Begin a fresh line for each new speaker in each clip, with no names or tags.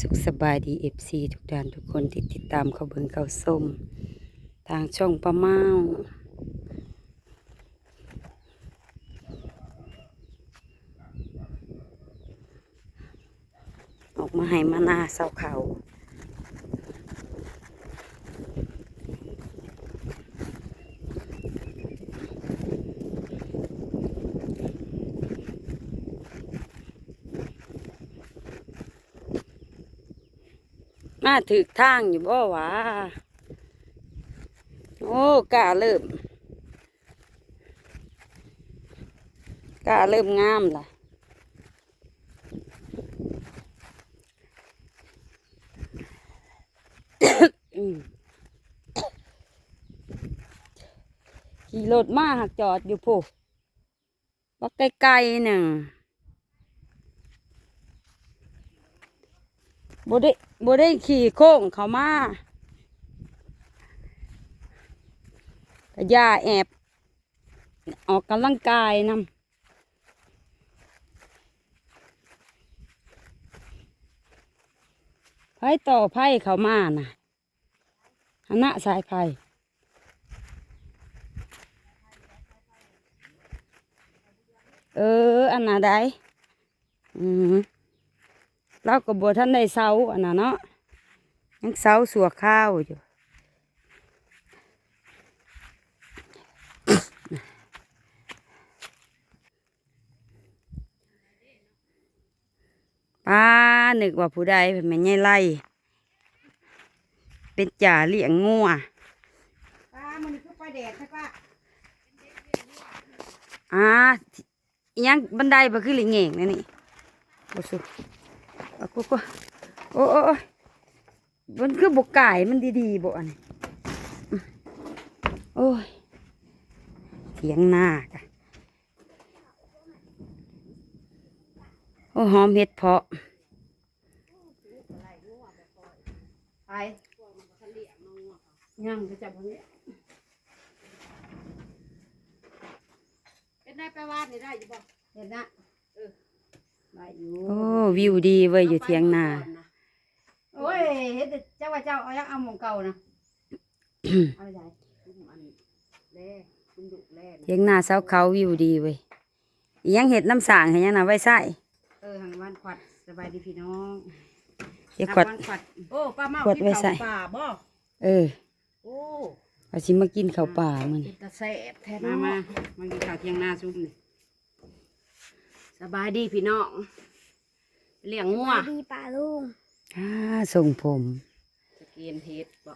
สุขสบายดีเอฟซีทุกท่านทุกคนที่ติดตามเขาเบิงเขาส้ม ทางช่องป้าเมาออกมาให้มานาเสาเขา มาถึกทางอยู่บ่หวะโอ้กาเริ่มกาเริ่มงามล่ะขี่รถมาหักจอดอยู่ผู้ว่าไกลๆหนึ่ง บ่ได้บ่ได้ขี่โค้งเขามาก็ย่าแอบ ออกกำลังกายนำไพ่ต่อไพ่เขามาน่ะคณะสายไพ่เออ อันน่ะได้อืม เราก็บท่านได้เสาอันน่ะเนาะยังเสาสัวข้าวอยู่ป้านึกว่าผู้ใดเป็นแม่ใหญ่ไล่เป็นจ่าเลี้ยงงัว
ป้ามันคือปลาแดดใช่ปะ
อ่าอิหยังบันไดบ่คือลิงเง่งนั่นนี่บ่สุเอา กูกูโอ้โอ้โอ้ยมันคือบกไก่มันดีๆบ่อันนี้อืมโอ้ยเถียงหน้ากะโอ้หอมเห็ดเพาะ
ไปยังจะจับคนนี้เป็นได้ไปวาดนี่ได้อยู่บ่เห็นนะเออ ได้อยู่
โอ้วิวดีเว้ยอยู่เถียงนา
โอ้ยเห็นแต่เจ้าว่าเจ้าเอายังเอาหมองเก่านะเอาไปไหนอันแร่คุณดุแร่นะ
เถียงนาเสาเขาวิวดีเว้ยอิหยังเห็ดน้ำสางให้หยังน่ะไว้ใส่
เออทางบ้านขวัดสบายดีพี่น้อง
เดี๋ยวขวด
ทางบ้านขวัดโอ้ป้าเมา
ขวดไว้ใส่
กินข้าวป่าบ่
เออ
โอ้
เอาสิมากินข้าวป่ามัน
เป็นตาแสบแท้มามามากินข้าวเที่ยงหน้าซุ่มนี่ส บายดีพี่น้องเลี้ยงงัว
ดีป่าลุง
อ่าส่งผม
สเกนเฮดบ่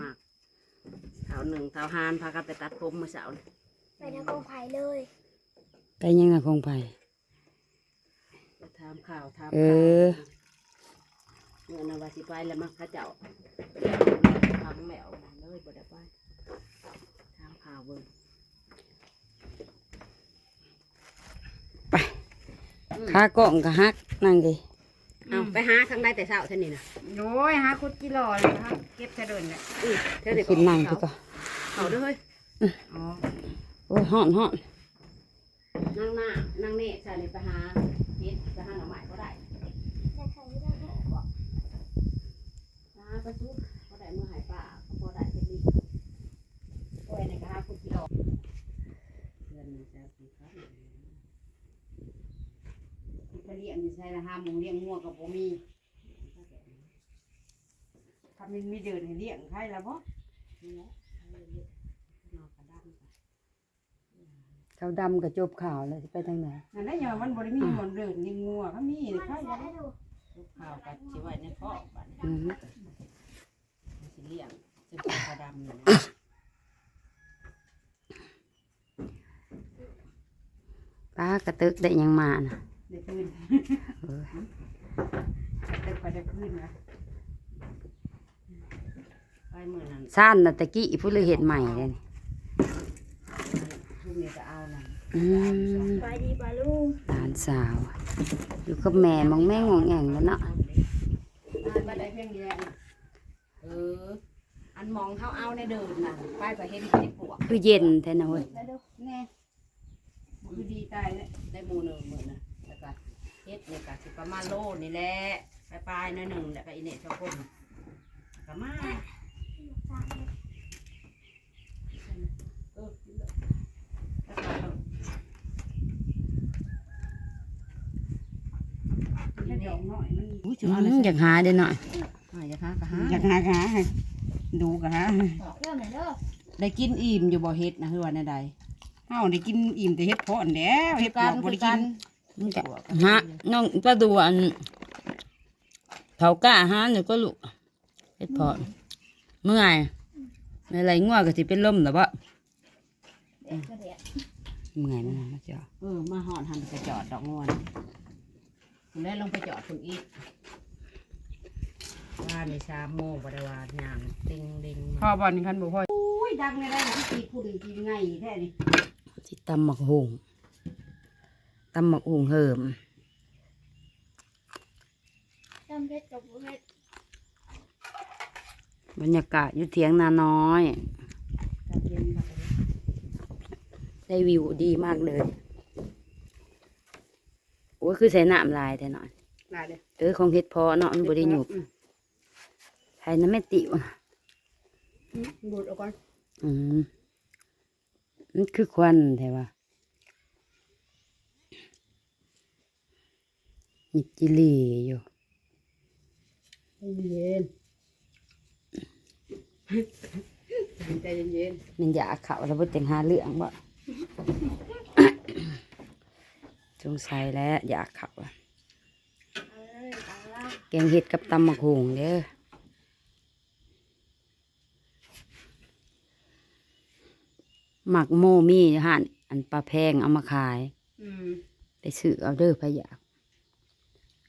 มากเท้าหนึ่งเท้าหานพากันไปตัดผมเมื่อเช้านี่
ไปทางกองไผ่เลย
ไปยังนะคงไป
ไปถามข่าวถาม
เอ
ข่าว
อ
เมื่อนาวาสิไปแล้วมักเขาเจ้าพังแมวเลยบ่ได้ไปถามข่าวเบิ่ง
ไป ขากล้องก็ฮักนั่งดิ
เอาไปหาทางใดแต่เช้าเท่านี้นะโอ้ยหาคุดกิโลเลยครับเก็บเท่าเดินเนี่ยอือเท่าเดิน
ขึ้นนั่งพี่ก็
เขาเด้อเฮ้ยอ๋อ
โอ้ยห่อนห่อน
นั่งหน้านั่งเน่ใส่นี่ไปหาเฮ็ดไปหาหน่อไม้ก็ได้
จะใส่ไม่ได้บอก
หาไปซุกก็ได้เมื่อหายป่าก็พอได้เป็นดีโอ้ยในกระหาคุดกิโลเดือนหนึงจะสี่ครั้ง ไปเลี้ยงอยู่ใช่ละห้าโมงเลี้ยงงัวกับบ่มีทำมันมีเดินให้เลี้ยงใครละบ่นี่แหละให้เลี้ยงนอกกระดานไป
เขาดำกับจบข่าวเลยสิไปทางไหน
นั่นแหละอย่ามันบ่ได้มีหมอนเดินยิงงัวเขามีนี่ใคร
ใส่
จะ
ให้ดู
ลูกข้าวกับสิไว้ในคอกบัดนี้
อืม
สิเลี้ยงสิเป็นกระดำนี่นะ
ป้ากระตึกได้หยังมานะ
ได้คื น
เออ
ได้ไปได้คืนนะไปมื้อนั้น
ซ่านน่ะตะกี้ผู้เลยเห็ดใหม่เลยนี่
พรุ่งนี้จะเอานั่น
อืม
ไปดีป่าลุง
หลานสาว อยู่กับแม่มองแม่งองแงงแล้วเนาะ
บ่ได้เพียงเดียวน่ะเออ อันมองเขาเอาในเดินน่ะไปไปเห็นที่ปวก
คือเย็นแท้นะเว้ย
แล้วดู
แน่คือดีตายเลยได้หมูหนึ่งหมื่นนะแล้วก็เฮ็ดนี่ก็สิ ประมาณโลนี่แหละไปปลายๆหน่อยหนึ่งแล้วก็อีเน่สองคนก็มาเออแล้วก็เอาอีเน่หน่อยมันอุ้ยจะเอาอะไร
อยากหาเด้หน่อย
อะอยากหากะหาอยากหากะหาให้ดูกะหา
เรื่องไหนเด้อ
ได้กินอิ่มอยู่บ่เฮ็ดนะคือว่าแนวใดเฮาได้กินอิ่มแต่เฮ็ดเพาะอันแหล้วเฮ็ดปลวกบ่ได้กิน
มันจะหาน้องป้าดูอันเขากล้าหาหนูก็ลูกเฮ็ดเพาะเมื่อยอะไรง่วงก็สิเป็นลมหรอวะ
เด็กก็เด็ก
เมื่อยมันนะมาเจ้า
เออมาหอดหันไปจอดดอกงวนแล้วลงไปจอดถึงอีกว่าในสามโมงบริวารยางติงดิง
พ่อบอลคันบ่พ่อ
อุ้ยดังไม่ได้หนังตีผู้อื่นกินไงแท้นี่
สิตำหมักหุง ตำหมักหุงเหิม
จำเพชรกับบุเพชร
บรรยากาศอยู่เถียงนาน้อย
กับเย็นค่ะ
ได้วิวดีมากเลย โอ้ยคือใส่น้ำลายแต่หน่อย
ลาเลย
เออของเฮ็ดเพอเนาะมันบ่ได้หยุบไทยน้ำแม่ติว
ดูดเอาก่อน
อืมมันคือควันแต่ว่ามีจิหลีอยู่
เย็นใจเย็น
มันอยากเขาแล้วบ่จังหาเรื่องบ่สงสัยแล้วอยากเขาอะ
เอาเลยเอาละ
แกงเห็ดกับตำมะฮุงเด้อหมักโมมี่ห่านอันปลาแพงเอามาขาย
ๆอืม
ไปซื้อเอาเด้อพะยาก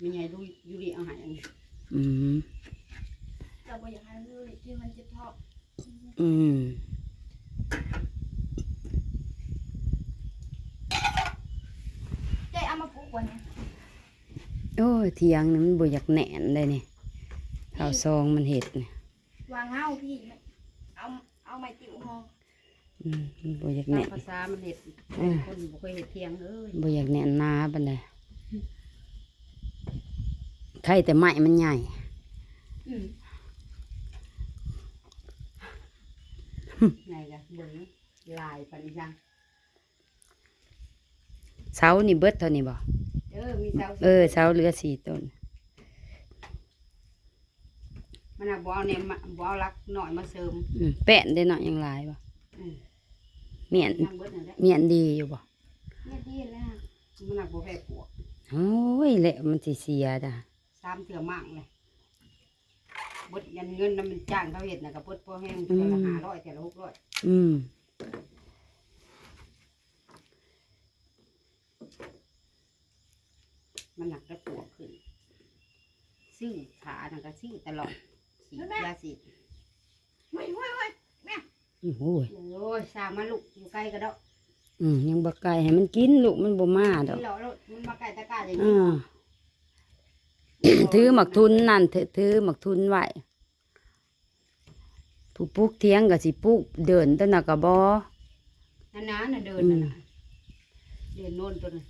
มีไงดูยูริเอาใหายอันนี้
อืม
เราบ่อยากให้ลูกที่มันเจ็บท้อง
อืม
เจ๊เอามาปลูกไว้เนี่ย
โอ้ยเทียงนี่มันบ่อยากแหนนเลยนี่ข้าวซองมันเห็ดนี่
วางเงาพี่ไม่เอาเอาไม้ติ๋วห้อง
อืมมันบ่อยากแหน
ตาม
น
ภาษามันเห็ด
เออ
คนบ่เคยเห็ดเทียงเอ้ย
บ่อยากแหนนนาบันได ไข่แต่ไม้มันใหญ่
อืม
ไงกะเบิ่งลายปันยัง
เสานี่เบิดเท่านี้บ่
เออมีเสา
เออเสาเหลือสี่ต้น
มันน่ะบ่เอาเนี่ยมาบ่เอาลักหน่อยมาเสริม
อืมแปะได้หน่อยยังหลายบ่
อืม
เมียน
ยังเบิดนั่นแหละ
เมียนดีอยู่บ่
เนี่ยดีแล้ว
มันน่ะบ่แพ้ปวก
โอ้ยแหละมันสิเสียจ้ะ
สามเถื่อมั่งเลยเบิดยันเงินน่ะมันจ้างเขาเฮ็ดน่ะก็เบิดพอแห้งเทื่อละ500เทื่อละ600
อืม
มันหนักได้ปวกขึ้นซื้อขาน่ะก็ซื้อตลอดสีดยาสีด
เฮ้ยเฮ้ยเฮ้ย
โอ้โหย
โอ้ยสร้างมาลูกอยู่ใกล้ก็ดอก
อืมยังบ่ไก่ให้มันกินลูกมันบ่มาดอก
นี่เรามันมาไกลตะกร้าอย่าง
อ่
นี้า
ถือหมักทุนนั่นถือถือหมักทุนไว้ผู้ปลูกเทียงก็สิปลูกเดินแต้นน่ะก็บ่
นานๆน่ะเดินน่ะน่ะเดินโน่นตัวนึง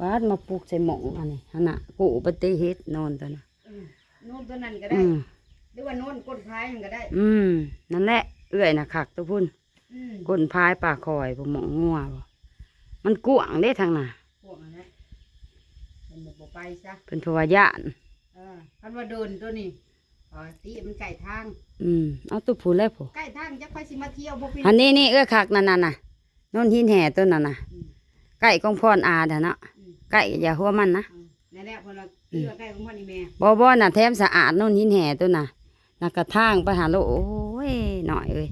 วาดมาปลูกใส่หม่องอันนี้หั่นน่ะกูปฏิเฮ็ดนอนตัวน่ะ
โน่นตัวนั้นก็ได้
อืม
หรือว่าโน่นก้นพายมันก็ได้
อืมนั่นแหละเอื้อยน่ะคักตัวพุ่น
อืม
ก้นพายปากคอยบ่หม่องงัวบ่มันกว้างเด้ทางน่ะ
พว กนั้นแหละมันบอกไปซะ
เพิ่นเพราะว่าย่าน
เออคันว่าเดินตัวนี้อ๋อตีมันไก่ทาง
อืมเอาตัวผู้แล้วผู้
ไก่ทางจะไปสิมาเที่ยวบ่เป็น
อันนี้นี่เอื้อคักนั่นน่ะน่ะโนนหินแห่ต้นนั่นน่ะ
อืม
ไก่ของพรอาเด้อเนาะ
อืม
ไก่อย่าหัวมันนะ
อืมนั่นแหละเพนเราตีว่าไก่ของพ่อนี่แม่
บ่บ่น่ะแถมสะอาดโนนหินแห่ต้นน่ะน่ะกระทางไปหาโลโอ้ยหน่อยเอ้ย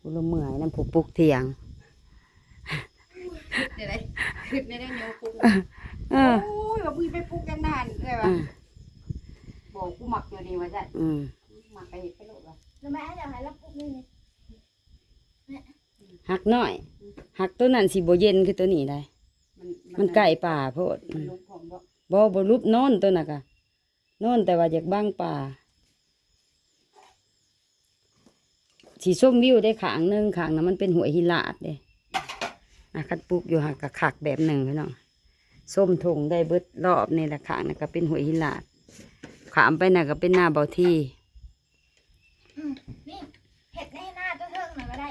กูละเมื่อยนำผู้ปลูกเถียง
เดี๋ยวได้ขึ้นได้ได้โยกุ๊ก
เออ
โอ้ยว่ามึงไปปลูกกันนานเลยว่ะ
อ่า
บอกกูหมักอยู่นี่ว่าจ้ะ
อืม
หมักไปเห็ดไปโลดว่ะ
แล้วแม่จะให้เราปลูกนี่นี่
หักน้อย หักตัวนั้นสิบ่เย็นคือตัวนี้ได้
มัน
มันไก่ป่าโพด
มันลุกผมบ่
บ่บ่รูปโนอนตัวน่ะกะโนอนแต่ว่าอยากบังป่าสีส้มวิวได้ขางหนึงขางนั้นมันเป็นหวยหิลาดเด้นะคัดปลูกอยู่หักกะคักแบบหนึ่งพี่น้อง ส้มทงได้เบิดรอบนี่แหละค่ะนั่นก็เป็นหวยหินลาด ขามไปน่ะก็เป็นหน้าเบาที่
อืมนี่เห็ดให้หน้าเจ้าเทิงหน่อยก็ได้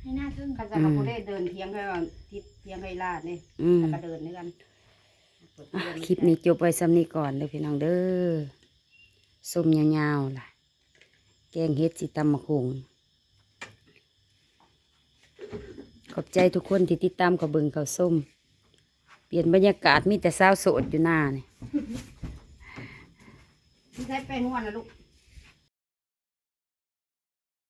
ให้หน้าเทิง
ข้าจะกับผู้ได้เดินเทียงให้ว่าทิศเทียงให้ลาดนี่
อืม
แล้วก็เดินด้วยกัน
อะคลิปนี้จบไว้ซ้ำนี้ก่อนเด้อพี่น้องเด้อส้มยาวๆล่ะ แกงเฮ็ดสิตำมะคุงขอบใจทุกคนที่ติดตามกับเบิงเขาวส้มเป ลี่ยนบรรยากาศมีแต่สาวโสดอยู่หน้านี่
ใช้แป็นวันนะลูก